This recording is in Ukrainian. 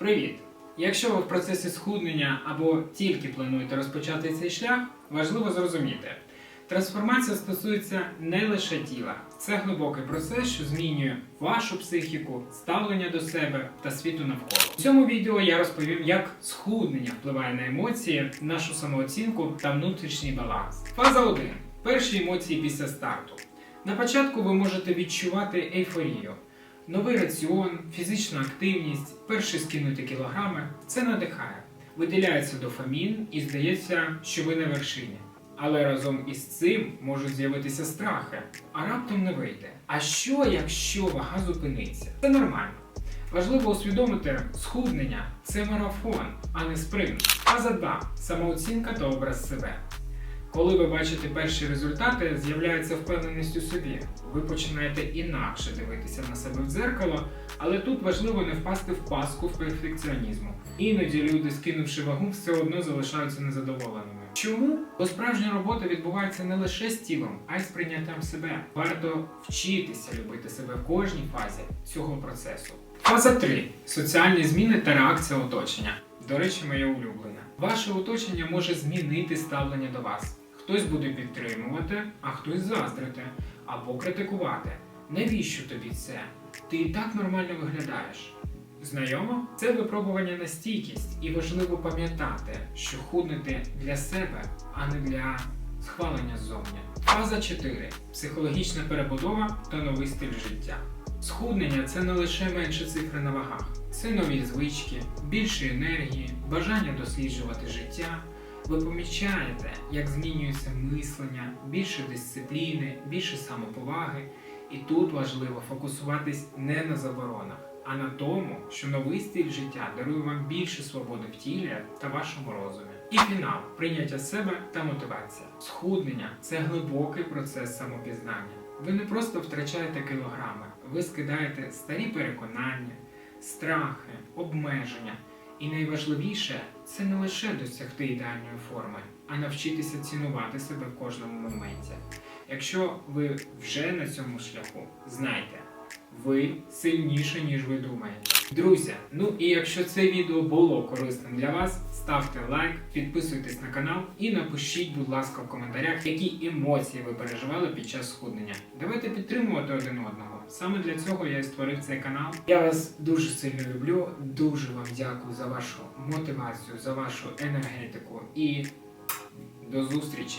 Привіт! Якщо ви в процесі схуднення або тільки плануєте розпочати цей шлях, важливо зрозуміти. Трансформація стосується не лише тіла, це глибокий процес, що змінює вашу психіку, ставлення до себе та світу навколо. У цьому відео я розповім, як схуднення впливає на емоції, нашу самооцінку та внутрішній баланс. Фаза 1. Перші емоції після старту. На початку ви можете відчувати ейфорію. Новий раціон, фізична активність, перші скинуті кілограми це надихає. Виділяється дофамін і здається, що ви на вершині. Але разом із цим можуть з'явитися страхи, а раптом не вийде. А що, якщо вага зупиниться? Це нормально. Важливо усвідомити, схуднення це марафон, а не спринт. Фаза 2. Самооцінка та образ себе. Коли ви бачите перші результати, з'являється впевненість у собі. Ви починаєте інакше дивитися на себе в дзеркало, але тут важливо не впасти в паску в перфекціонізму. Іноді люди, скинувши вагу, все одно залишаються незадоволеними. Чому? Бо справжня робота відбувається не лише з тілом, а й з прийняттям себе. Варто вчитися любити себе в кожній фазі цього процесу. Фаза 3. Соціальні зміни та реакція оточення. До речі, моє улюблене. Ваше оточення може змінити ставлення до вас. Хтось буде підтримувати, а хтось заздрити або критикувати. Навіщо тобі це? Ти і так нормально виглядаєш. Знайомо? Це випробування на стійкість, і важливо пам'ятати, що худнути для себе, а не для схвалення ззовні. Фаза 4. Психологічна перебудова та новий стиль життя. Схуднення це не лише менше цифри на вагах, це нові звички, більше енергії, бажання досліджувати життя. Ви помічаєте, як змінюється мислення, більше дисципліни, більше самоповаги, і тут важливо фокусуватись не на заборонах, а на тому, що новий стиль життя дарує вам більше свободи в тілі та вашому розумі. І фінал прийняття себе та мотивація. Схуднення це глибокий процес самопізнання. Ви не просто втрачаєте кілограми, ви скидаєте старі переконання, страхи, обмеження. І найважливіше це не лише досягти ідеальної форми, а навчитися цінувати себе в кожному моменті. Якщо ви вже на цьому шляху, знайте, ви сильніше, ніж ви думаєте. Друзі, ну і якщо це відео було корисним для вас, ставте лайк, підписуйтесь на канал і напишіть, будь ласка, в коментарях, які емоції ви переживали під час схуднення. Давайте підтримувати один одного. Саме для цього я і створив цей канал. Я вас дуже сильно люблю, дуже вам дякую за вашу мотивацію, за вашу енергетику і до зустрічі!